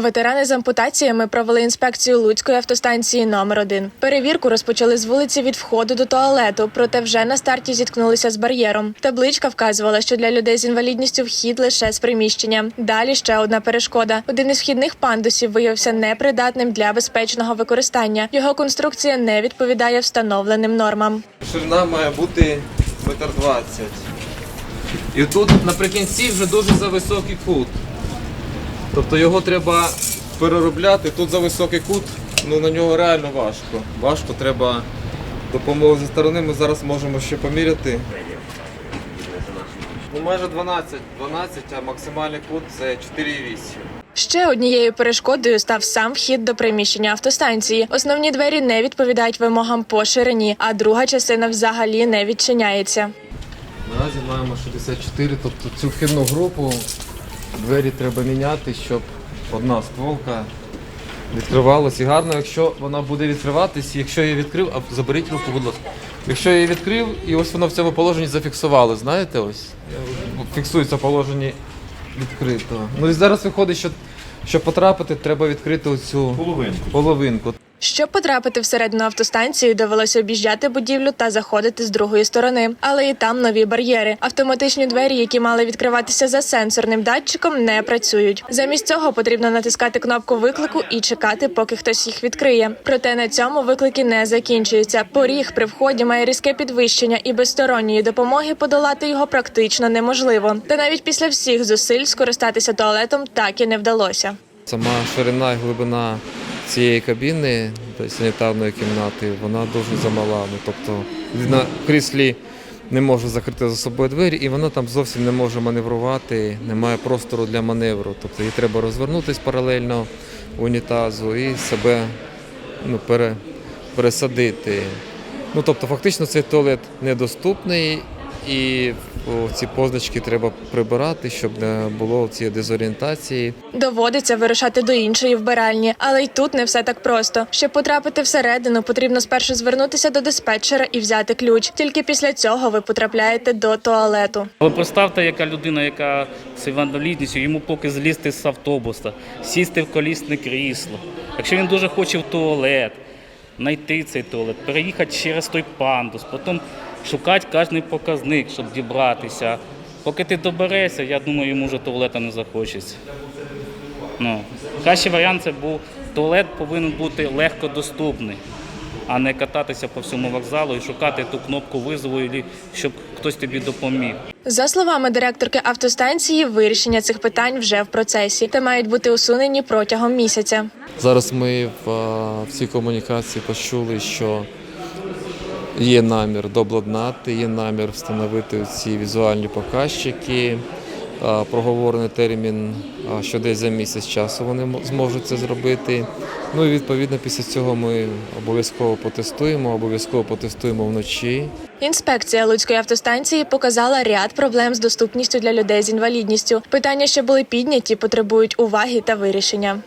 Ветерани з ампутаціями провели інспекцію Луцької автостанції номер 1 Перевірку розпочали з вулиці від входу до туалету, проте вже на старті зіткнулися з бар'єром. Табличка вказувала, що для людей з інвалідністю вхід лише з приміщення. Далі ще одна перешкода. Один із вхідних пандусів виявився непридатним для безпечного використання. Його конструкція не відповідає встановленим нормам. Ширина має бути метр двадцять. І тут наприкінці вже дуже за високий кут. Тобто його треба переробляти. Тут за високий кут, ну на нього реально важко. Важко, треба допомогу зі сторони. Ми зараз можемо ще поміряти. Ну майже 12, 12, а максимальний кут це 4,8. Ще однією перешкодою став сам вхід до приміщення автостанції. Основні двері не відповідають вимогам по ширині, а друга частина взагалі не відчиняється. Наразі маємо 64, тобто цю вхідну групу двері треба міняти, щоб одна стволка відкривалась. І гарно, якщо вона буде відкриватись, якщо я її відкрив, а заберіть руку, будь ласка. Якщо я її відкрив, і ось воно в цьому положенні зафіксувало, знаєте, ось фіксується в положенні відкритого. Ну і зараз виходить, що щоб потрапити, треба відкрити оцю Половинку. половинку. Щоб потрапити всередину автостанції, довелося об'їжджати будівлю та заходити з другої сторони. Але і там нові бар'єри. Автоматичні двері, які мали відкриватися за сенсорним датчиком, не працюють. Замість цього потрібно натискати кнопку виклику і чекати, поки хтось їх відкриє. Проте на цьому виклики не закінчуються. Поріг при вході має різке підвищення, і без сторонньої допомоги подолати його практично неможливо. Та навіть після всіх зусиль скористатися туалетом так і не вдалося. Сама ширина і глибина цієї кабіни, тобто санітарної кімнати, вона дуже замала. Ну, тобто на кріслі не може закрити за собою двері, і вона там зовсім не може маневрувати, немає простору для маневру. Тобто їй треба розвернутися паралельно унітазу і себе ну, пере, пересадити. Ну, тобто, фактично цей туалет недоступний, і ці позначки треба прибирати, щоб не було цієї дезорієнтації. Доводиться вирушати до іншої вбиральні, але й тут не все так просто. Щоб потрапити всередину, потрібно спершу звернутися до диспетчера і взяти ключ. Тільки після цього ви потрапляєте до туалету. Ви представте, яка людина, яка з інвалідністю, йому поки злізти з автобуса, сісти в колісне крісло. Якщо він дуже хоче в туалет, знайти цей туалет, переїхати через той пандус, потім шукати кожний показник, щоб дібратися. Поки ти доберешся, я думаю, йому вже туалета не захочеться. Ну, кращий варіант це був туалет повинен бути легко доступний, а не кататися по всьому вокзалу і шукати ту кнопку визову, щоб хтось тобі допоміг. За словами директорки автостанції, вирішення цих питань вже в процесі та мають бути усунені протягом місяця. Зараз ми в цій комунікації почули, що є намір дообладнати, є намір встановити ці візуальні показчики. Проговорений термін, що десь за місяць часу вони зможуть це зробити. Ну і відповідно після цього ми обов'язково потестуємо, обов'язково потестуємо вночі. Інспекція Луцької автостанції показала ряд проблем з доступністю для людей з інвалідністю. Питання, що були підняті, потребують уваги та вирішення.